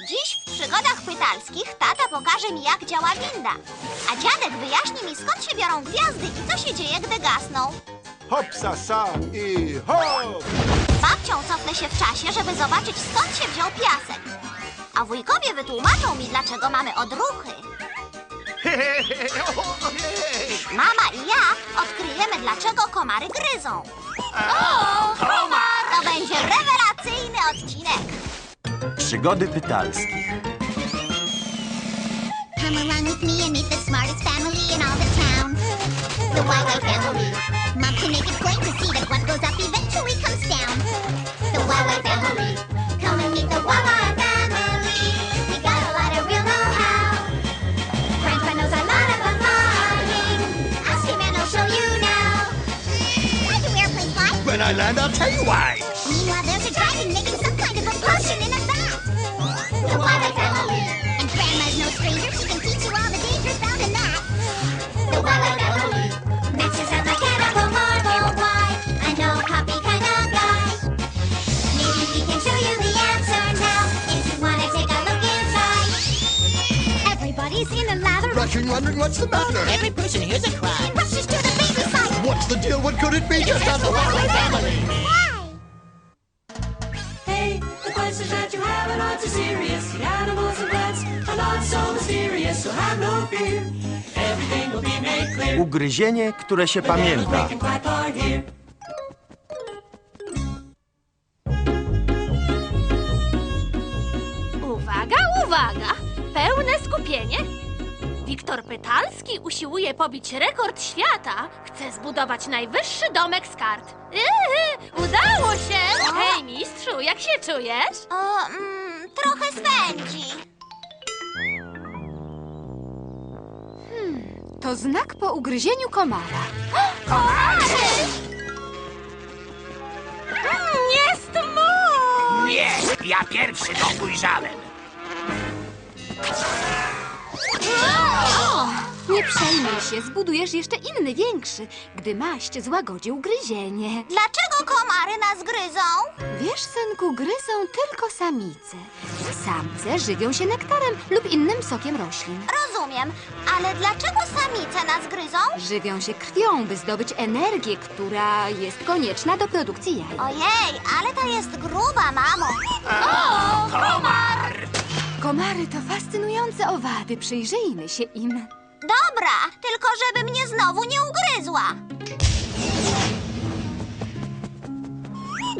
Dziś w przygodach pytalskich tata pokaże mi, jak działa winda. A dziadek wyjaśni mi, skąd się biorą gwiazdy i co się dzieje, gdy gasną. Hop, sa, sa i hop! Babcią cofnę się w czasie, żeby zobaczyć, skąd się wziął piasek. A wujkowie wytłumaczą mi, dlaczego mamy odruchy. Mama i ja odkryjemy, dlaczego komary gryzą. O, komar! To będzie rewelacyjny odcinek. Przygody pytalskich. Come along with me and meet the smartest family in all the town. The Wild family. Mom can make it plain to see that what goes up eventually comes down. The Wild family. Come and meet the Wild family. We got a lot of real know-how. Grandpa knows a lot about flying. Ask him and he'll show you now. Why do airplanes fly? When I land, I'll tell you why. A. Rushing, wondering what's the matter. Every person hears a cry. Rushes to the baby side. What's the deal? What could it be? Just ask the Wildlife Family. Why? Hey, the questions that you have are not too serious. The animals and plants are not so mysterious, so have no fear. Everything will be made clear. Ugryzienie, które się pamięta. Uwaga, uwaga! Pełne skupienie. Wiktor Pytalski usiłuje pobić rekord świata. Chce zbudować najwyższy domek z kart. Yy, udało się! Hej, mistrzu, jak się czujesz? O, mm, trochę swędzi. To znak po ugryzieniu komara. Jest mój! Nie, ja pierwszy go ujrzałem. Nie przejmuj się, zbudujesz jeszcze inny, większy, gdy maść złagodzi ugryzienie. Dlaczego komary nas gryzą? Wiesz, synku, gryzą tylko samice. Samce żywią się nektarem lub innym sokiem roślin. Rozumiem, ale dlaczego samice nas gryzą? Żywią się krwią, by zdobyć energię, która jest konieczna do produkcji jaj. Ojej, ale ta jest gruba, mamo. Komary to fascynujące owady, przyjrzyjmy się im. Dobra, tylko żeby mnie znowu nie ugryzła.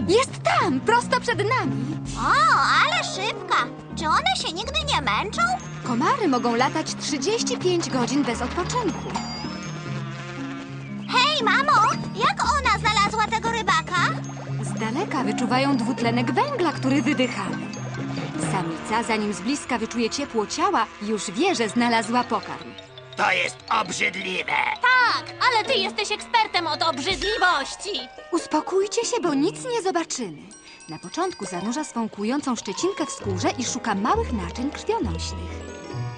Jest tam, prosto przed nami. O, ale szybka. Czy one się nigdy nie męczą? Komary mogą latać 35 godzin bez odpoczynku. Hej, mamo, jak ona znalazła tego rybaka? Z daleka wyczuwają dwutlenek węgla, który wydychamy. Samica, zanim z bliska wyczuje ciepło ciała, już wie, że znalazła pokarm. To jest obrzydliwe. Tak, ale ty jesteś ekspertem od obrzydliwości. Uspokójcie się, bo nic nie zobaczymy. Na początku zanurza swą kłującą szczecinkę w skórze i szuka małych naczyń krwionośnych.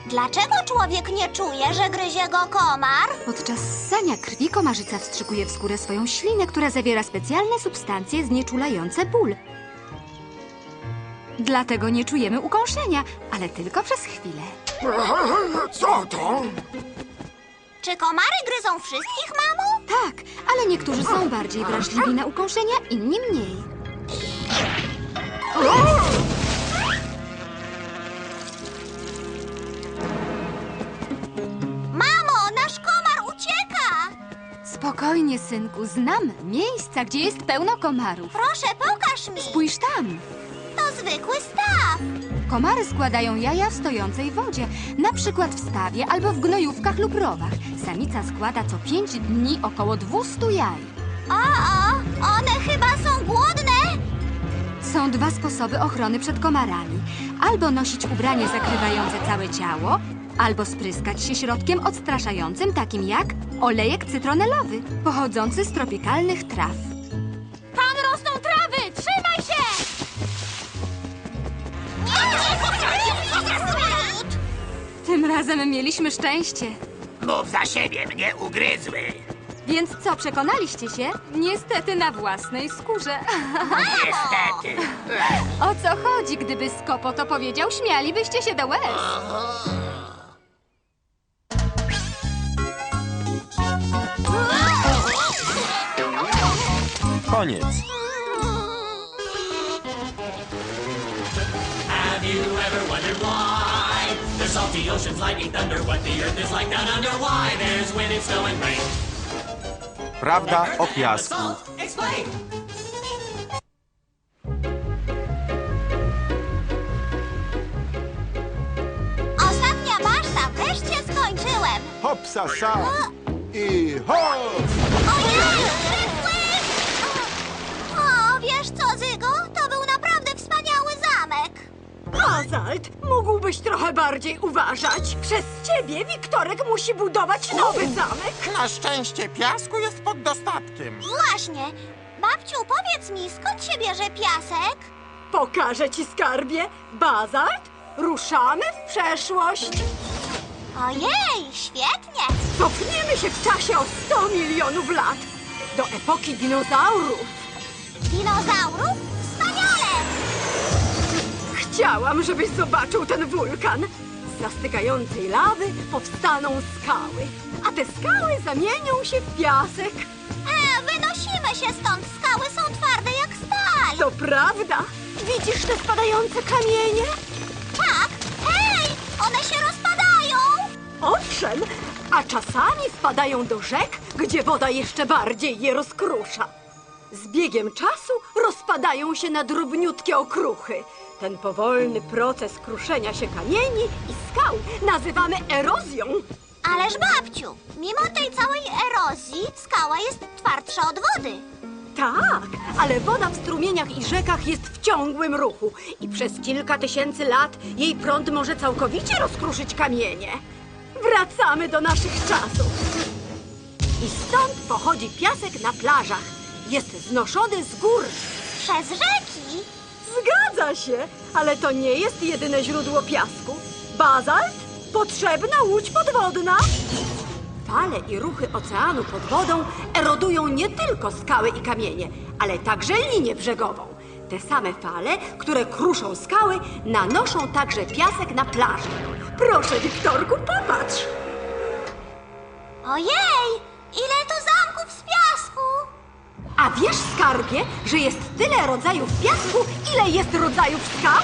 Dlaczego człowiek nie czuje, że gryzie go komar? Podczas ssania krwi komarzyca wstrzykuje w skórę swoją ślinę, która zawiera specjalne substancje znieczulające ból. Dlatego nie czujemy ukąszenia, ale tylko przez chwilę. Co to? Czy komary gryzą wszystkich, mamo? Tak, ale niektórzy są bardziej wrażliwi na ukąszenia, inni mniej. Mamo, nasz komar ucieka! Spokojnie, synku, znam miejsca, gdzie jest pełno komarów. Proszę, pokaż mi. Spójrz tam. Zwykły staw. Komary składają jaja w stojącej wodzie, na przykład w stawie albo w gnojówkach lub rowach. Samica składa co pięć dni około 200 jaj. O, o, one chyba są głodne. Są dwa sposoby ochrony przed komarami. Albo nosić ubranie zakrywające całe ciało, albo spryskać się środkiem odstraszającym, takim jak olejek cytronelowy, pochodzący z tropikalnych traw. Tym razem mieliśmy szczęście. Mów za siebie, mnie ugryzły. Więc co, przekonaliście się? Niestety na własnej skórze. Niestety. O co chodzi? Gdyby Skopo to powiedział, śmialibyście się do łez. Koniec. There's salty oceans, lightning, thunder, what the earth is like down under. Why there's wind and snow and rain. Prawda o piasku. Explain. Ostatnia baszta, wreszcie skończyłem. Hopsa sa i hop! Ojej, Bazalt, mógłbyś trochę bardziej uważać. Przez ciebie Wiktorek musi budować nowy zamek. Na szczęście piasku jest pod dostatkiem. Właśnie. Babciu, powiedz mi, skąd się bierze piasek? Pokażę ci skarbie. Bazalt, ruszamy w przeszłość. Ojej, świetnie. Cofniemy się w czasie o 100 milionów lat. Do epoki dinozaurów. Dinozaurów? Chciałam, żebyś zobaczył ten wulkan. Z zastykającej lawy powstaną skały, a te skały zamienią się w piasek. E, wynosimy się stąd. Skały są twarde jak stal. To prawda. Widzisz te spadające kamienie? Tak. Hej, one się rozpadają. Owszem, a czasami wpadają do rzek, gdzie woda jeszcze bardziej je rozkrusza. Z biegiem czasu rozpadają się na drobniutkie okruchy. Ten powolny proces kruszenia się kamieni i skał nazywamy erozją. Ależ babciu, mimo tej całej erozji skała jest twardsza od wody. Tak, ale woda w strumieniach i rzekach jest w ciągłym ruchu i przez kilka tysięcy lat jej prąd może całkowicie rozkruszyć kamienie. Wracamy do naszych czasów. I stąd pochodzi piasek na plażach. Jest znoszony z gór. Przez rzeki. Zgadza się, ale to nie jest jedyne źródło piasku. Bazalt? Potrzebna łódź podwodna. Fale i ruchy oceanu pod wodą erodują nie tylko skały i kamienie, ale także linię brzegową. Te same fale, które kruszą skały, nanoszą także piasek na plażę. Proszę, Wiktorku, popatrz. Ojej, ile tu zamków z piasku. A wiesz, skarbie, że jest tyle rodzajów piasku, ile jest rodzajów skał?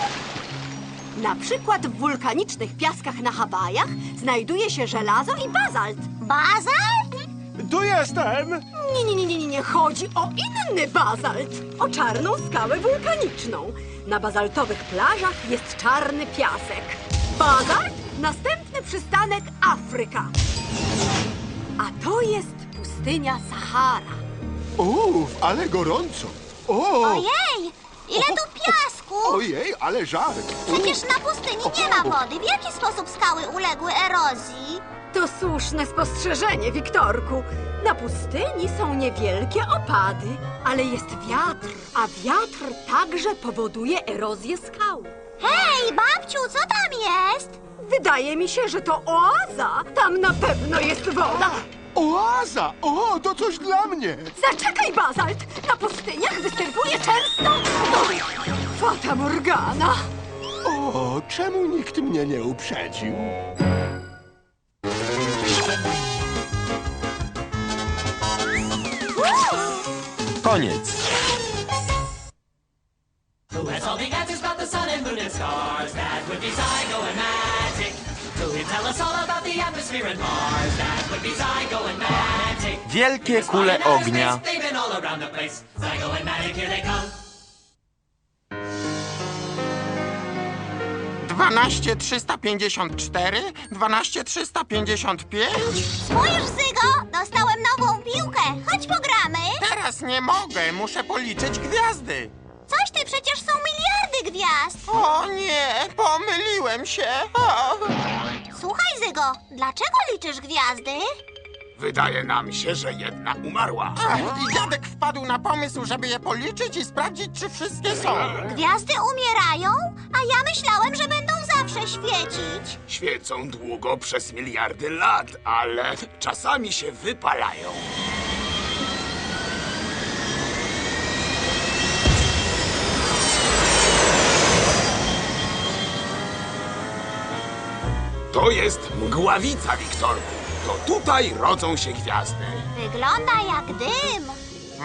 Na przykład w wulkanicznych piaskach na Hawajach znajduje się żelazo i bazalt. Bazalt? Tu jestem! Nie, nie, nie, nie, nie, nie, chodzi o inny bazalt. O czarną skałę wulkaniczną. Na bazaltowych plażach jest czarny piasek. Bazalt, następny przystanek Afryka. A to jest pustynia Sahara. Uff, ale gorąco! O! Ojej, ile tu piasku. Ojej, ale żar! Przecież na pustyni nie ma wody. W jaki sposób skały uległy erozji? To słuszne spostrzeżenie, Wiktorku. Na pustyni są niewielkie opady, ale jest wiatr, a wiatr także powoduje erozję skał. Hej, babciu, co tam jest? Wydaje mi się, że to oaza. Tam na pewno jest woda. Oaza! O, to coś dla mnie! Zaczekaj, Bazalt! Na pustyniach występuje często... Fata Morgana. O, czemu nikt mnie nie uprzedził? Koniec. Place. Zygo and Magic, here they come. 12 354, 12 355. Spójrz, Zygo, dostałem nową piłkę. Chodź pogramy. Teraz nie mogę, muszę policzyć gwiazdy. Coś ty, przecież są miliardy gwiazd. O nie, pomyliłem się. O. Słuchaj, Zygo, dlaczego liczysz gwiazdy? Wydaje nam się, że jedna umarła. Ach, I dziadek wpadł na pomysł, żeby je policzyć i sprawdzić, czy wszystkie są. Gwiazdy umierają, a ja myślałem, że będą zawsze świecić. Świecą długo przez miliardy lat, ale czasami się wypalają. To jest mgławica, Wiktorku. To tutaj rodzą się gwiazdy. Wygląda jak dym.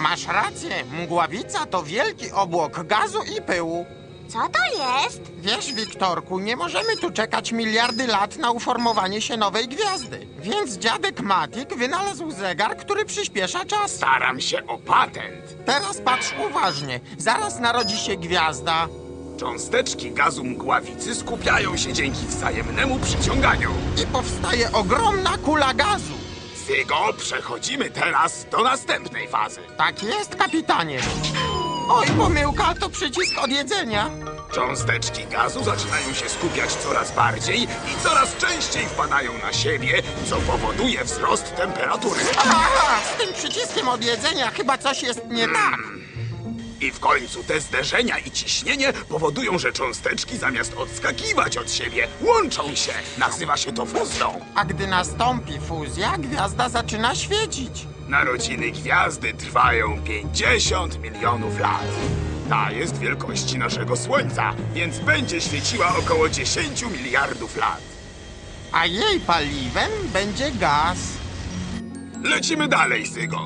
Masz rację, mgławica to wielki obłok gazu i pyłu. Co to jest? Wiesz, Wiktorku, nie możemy tu czekać miliardy lat na uformowanie się nowej gwiazdy. Więc dziadek Matik wynalazł zegar, który przyspiesza czas. Staram się o patent. Teraz patrz uważnie. Zaraz narodzi się gwiazda. Cząsteczki gazu mgławicy skupiają się dzięki wzajemnemu przyciąganiu. I powstaje ogromna kula gazu. Zygo, przechodzimy teraz do następnej fazy. Tak jest, kapitanie. Oj, pomyłka, to przycisk od jedzenia. Cząsteczki gazu zaczynają się skupiać coraz bardziej i coraz częściej wpadają na siebie, co powoduje wzrost temperatury. Aha, z tym przyciskiem od jedzenia chyba coś jest nie tak. I w końcu te zderzenia i ciśnienie powodują, że cząsteczki zamiast odskakiwać od siebie, łączą się. Nazywa się to fuzją. A gdy nastąpi fuzja, gwiazda zaczyna świecić. Narodziny gwiazdy trwają 50 milionów lat. Ta jest wielkości naszego Słońca, więc będzie świeciła około 10 miliardów lat. A jej paliwem będzie gaz. Lecimy dalej, Zygo.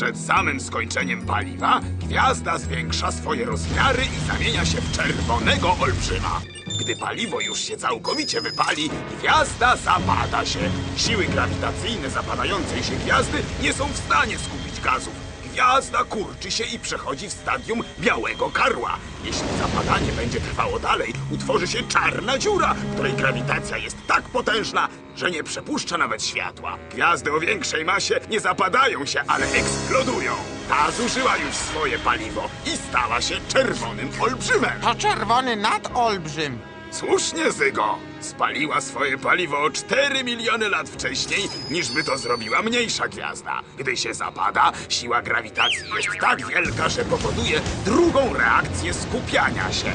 Przed samym skończeniem paliwa gwiazda zwiększa swoje rozmiary i zamienia się w czerwonego olbrzyma. Gdy paliwo już się całkowicie wypali, gwiazda zapada się. Siły grawitacyjne zapadającej się gwiazdy nie są w stanie skupić gazów. Gwiazda kurczy się i przechodzi w stadium białego karła. Jeśli zapadanie będzie trwało dalej, utworzy się czarna dziura, której grawitacja jest tak potężna, że nie przepuszcza nawet światła. Gwiazdy o większej masie nie zapadają się, ale eksplodują. Ta zużyła już swoje paliwo i stała się czerwonym olbrzymem. To czerwony nadolbrzym. Słusznie, Zygo. Spaliła swoje paliwo o 4 miliony lat wcześniej, niż by to zrobiła mniejsza gwiazda. Gdy się zapada, siła grawitacji jest tak wielka, że powoduje drugą reakcję skupiania się.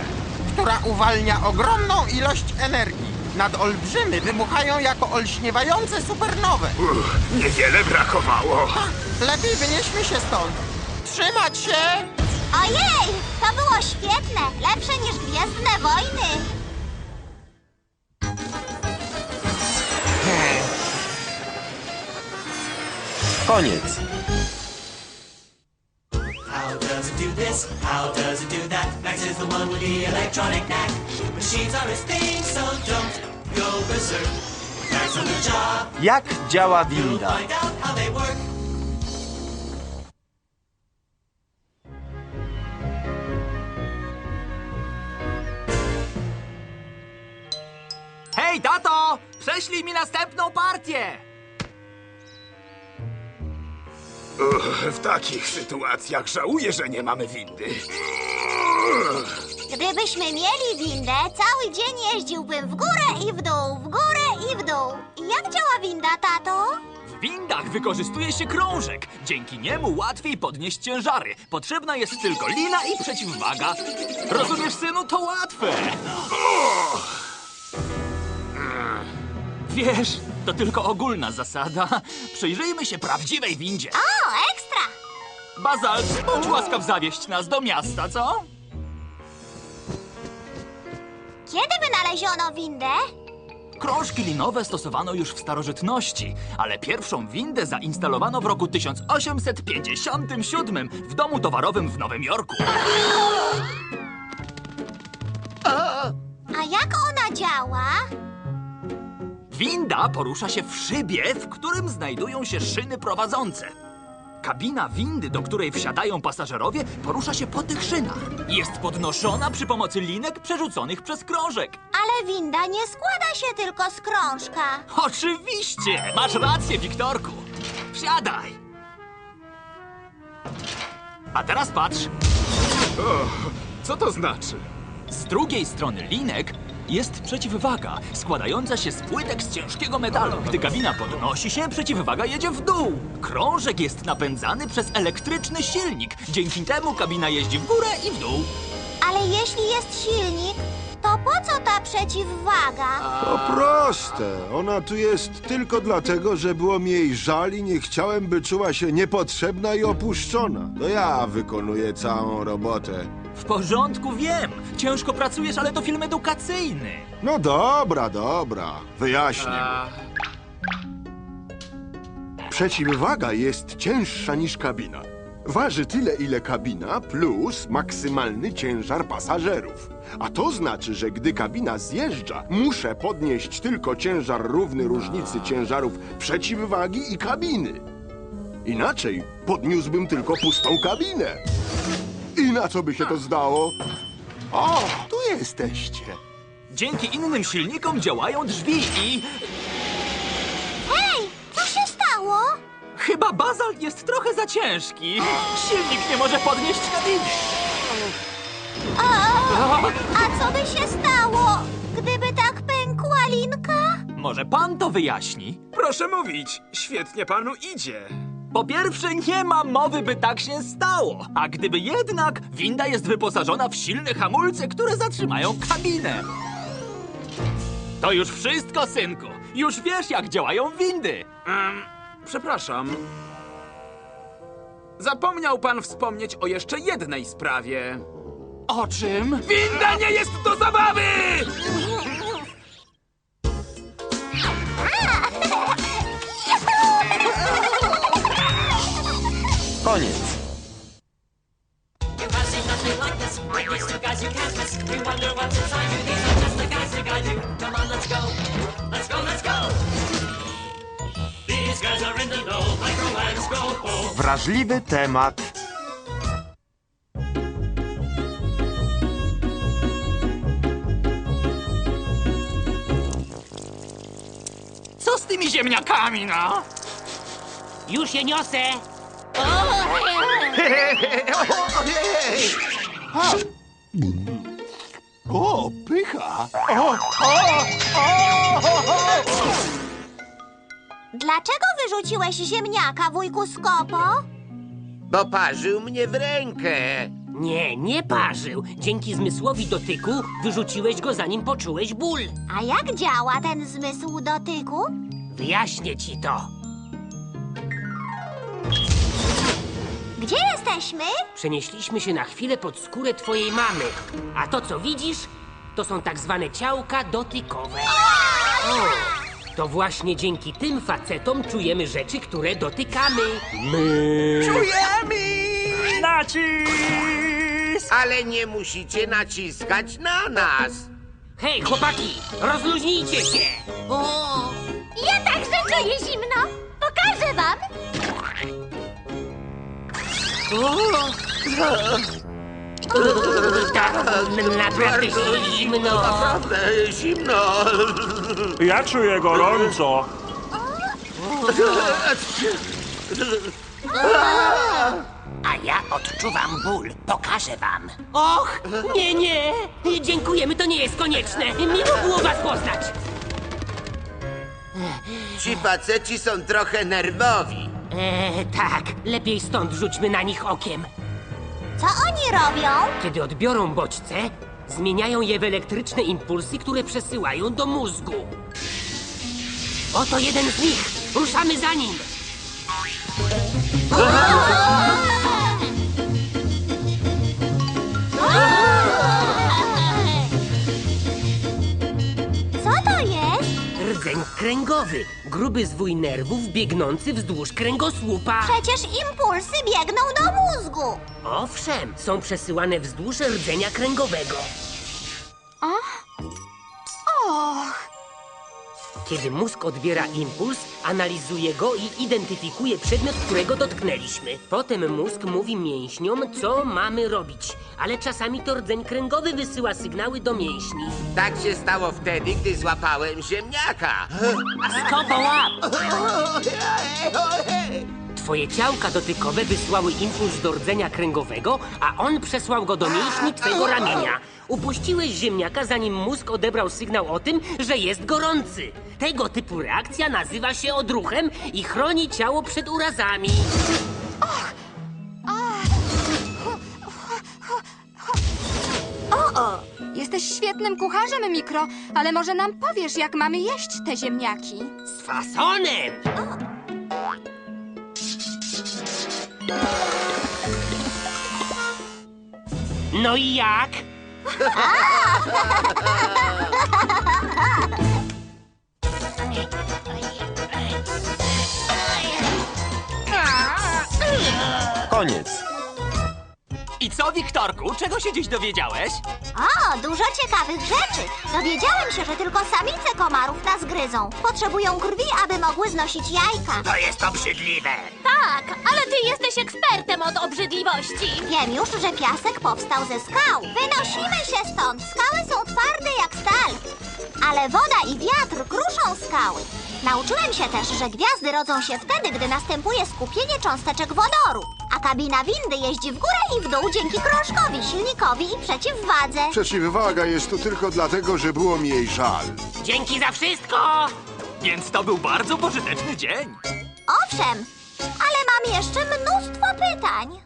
która uwalnia ogromną ilość energii. Nadolbrzymy wybuchają jako olśniewające supernowe. Uff, niewiele brakowało. Lepiej wynieśmy się stąd. Trzymać się! Ojej, to było świetne. Lepsze niż Gwiezdne Wojny. Koniec. How does it do this? How does it do that? Max is the one with the electronic knack. Machines are his thing, so don't go berserk. Max on the job, Jak działa winda? find out how they work. Hej, tato! Prześlij mi następną partię! Uff, w takich sytuacjach żałuję, że nie mamy windy. Gdybyśmy mieli windę, cały dzień jeździłbym w górę i w dół, w górę i w dół. Jak działa winda, tato? W windach wykorzystuje się krążek. Dzięki niemu łatwiej podnieść ciężary. Potrzebna jest tylko lina i przeciwwaga. Rozumiesz, synu? To łatwe! Wiesz, to tylko ogólna zasada. Przyjrzyjmy się prawdziwej windzie. O, ekstra! Bazalt, bądź łaskaw zawieść nas do miasta, co? Kiedy wynaleziono windę? Krążki linowe stosowano już w starożytności, ale pierwszą windę zainstalowano w roku 1857 w domu towarowym w Nowym Jorku. A jak ona działa? Winda porusza się w szybie, w którym znajdują się szyny prowadzące. Kabina windy, do której wsiadają pasażerowie, porusza się po tych szynach. Jest podnoszona przy pomocy linek przerzuconych przez krążek. Ale winda nie składa się tylko z krążka. Oczywiście! Masz rację, Wiktorku. Wsiadaj. A teraz patrz. Co to znaczy? Z drugiej strony linek jest przeciwwaga, składająca się z płytek z ciężkiego metalu. Gdy kabina podnosi się, przeciwwaga jedzie w dół. Krążek jest napędzany przez elektryczny silnik. Dzięki temu kabina jeździ w górę i w dół. Ale jeśli jest silnik, to po co ta przeciwwaga? To proste. Ona tu jest tylko dlatego, że było mi jej żal i nie chciałem, by czuła się niepotrzebna i opuszczona. To ja wykonuję całą robotę. W porządku, wiem. Ciężko pracujesz, ale to film edukacyjny. No dobra, dobra. Wyjaśnię. Przeciwwaga jest cięższa niż kabina. Waży tyle, ile kabina, plus maksymalny ciężar pasażerów. A to znaczy, że gdy kabina zjeżdża, muszę podnieść tylko ciężar równy różnicy ciężarów przeciwwagi i kabiny. Inaczej podniósłbym tylko pustą kabinę. Na co by się to zdało? O, tu jesteście. Dzięki innym silnikom działają drzwi i... Hej, co się stało? Chyba bazalt jest trochę za ciężki. Silnik nie może podnieść kabiny. A, a co by się stało, gdyby tak pękła linka? Może pan to wyjaśni? Proszę mówić, świetnie panu idzie. Po pierwsze, nie ma mowy, by tak się stało. A gdyby jednak, winda jest wyposażona w silne hamulce, które zatrzymają kabinę. To już wszystko, synku. Już wiesz, jak działają windy. Em, przepraszam. Zapomniał pan wspomnieć o jeszcze jednej sprawie. O czym? Winda nie jest do zabawy! Scope. Wrażliwy temat. Co z tymi ziemniakami, no? Już je niosę! O, pycha! Dlaczego wyrzuciłeś ziemniaka, wujku Skopo? Bo parzył mnie w rękę. Nie, nie parzył. Dzięki zmysłowi dotyku wyrzuciłeś go zanim poczułeś ból. A jak działa ten zmysł dotyku? Wyjaśnię ci to. Gdzie jesteśmy? Przenieśliśmy się na chwilę pod skórę twojej mamy. A to, co widzisz, to są tak zwane ciałka dotykowe. O, to właśnie dzięki tym facetom czujemy rzeczy, które dotykamy. My. Nacisk! Ale nie musicie naciskać na nas. Hej, chłopaki, rozluźnijcie się! O, ja także czuję zimno. Pokażę wam. Tak, naprawdę zimno. Naprawdę zimno. Ja czuję gorąco. A ja odczuwam ból. Pokażę wam. Och, nie, nie. Dziękujemy, to nie jest konieczne. Miło było was poznać. Ci faceci są trochę nerwowi. E, tak, lepiej stąd rzućmy na nich okiem. Co oni robią? Kiedy odbiorą bodźce, zmieniają je w elektryczne impulsy, które przesyłają do mózgu. Oto jeden z nich. Ruszamy za nim. Co kręgowy. Gruby zwój nerwów biegnący wzdłuż kręgosłupa. Przecież impulsy biegną do mózgu. Owszem, są przesyłane wzdłuż rdzenia kręgowego. Och, Kiedy mózg odbiera impuls, analizuje go i identyfikuje przedmiot, którego dotknęliśmy. Potem mózg mówi mięśniom, co mamy robić. Ale czasami to rdzeń kręgowy wysyła sygnały do mięśni. Tak się stało wtedy, gdy złapałem ziemniaka. Skopo łap! Twoje ciałka dotykowe wysłały impuls do rdzenia kręgowego, a on przesłał go do mięśni twego ramienia. Upuściłeś ziemniaka, zanim mózg odebrał sygnał o tym, że jest gorący. Tego typu reakcja nazywa się odruchem i chroni ciało przed urazami. o, o. Jesteś świetnym kucharzem, Mikro, ale może nam powiesz, jak mamy jeść te ziemniaki? Z fasonem! No i jak? Koniec. I co, Wiktorku? Czego się dziś dowiedziałeś? O, dużo ciekawych rzeczy. Dowiedziałem się, że tylko samice komarów nas gryzą. Potrzebują krwi, aby mogły znosić jajka. To jest obrzydliwe. Tak, ale ty jesteś ekspertem od obrzydliwości. Wiem już, że piasek powstał ze skał. Wynosimy się stąd. Skały są twarde jak stal. Ale woda i wiatr kruszą skały. Nauczyłem się też, że gwiazdy rodzą się wtedy, gdy następuje skupienie cząsteczek wodoru. Kabina windy jeździ w górę i w dół dzięki krążkowi, silnikowi i przeciwwadze. Przeciwwaga jest tu tylko dlatego, że było mi jej żal. Dzięki za wszystko! Więc to był bardzo pożyteczny dzień. Owszem, ale mam jeszcze mnóstwo pytań.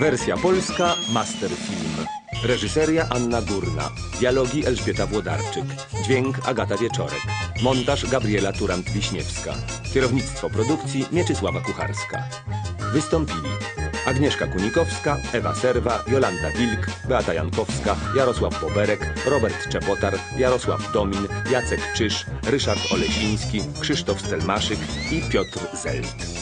Wersja polska Masterfilm. Reżyseria Anna Górna. Dialogi Elżbieta Włodarczyk. Dźwięk Agata Wieczorek. Montaż Gabriela Turant-Wiśniewska. Kierownictwo produkcji Mieczysława Kucharska. Wystąpili Agnieszka Kunikowska, Ewa Serwa, Jolanta Wilk, Beata Jankowska, Jarosław Boberek, Robert Czepotar, Jarosław Domin, Jacek Czyż, Ryszard Olesiński, Krzysztof Stelmaszyk i Piotr Zelt.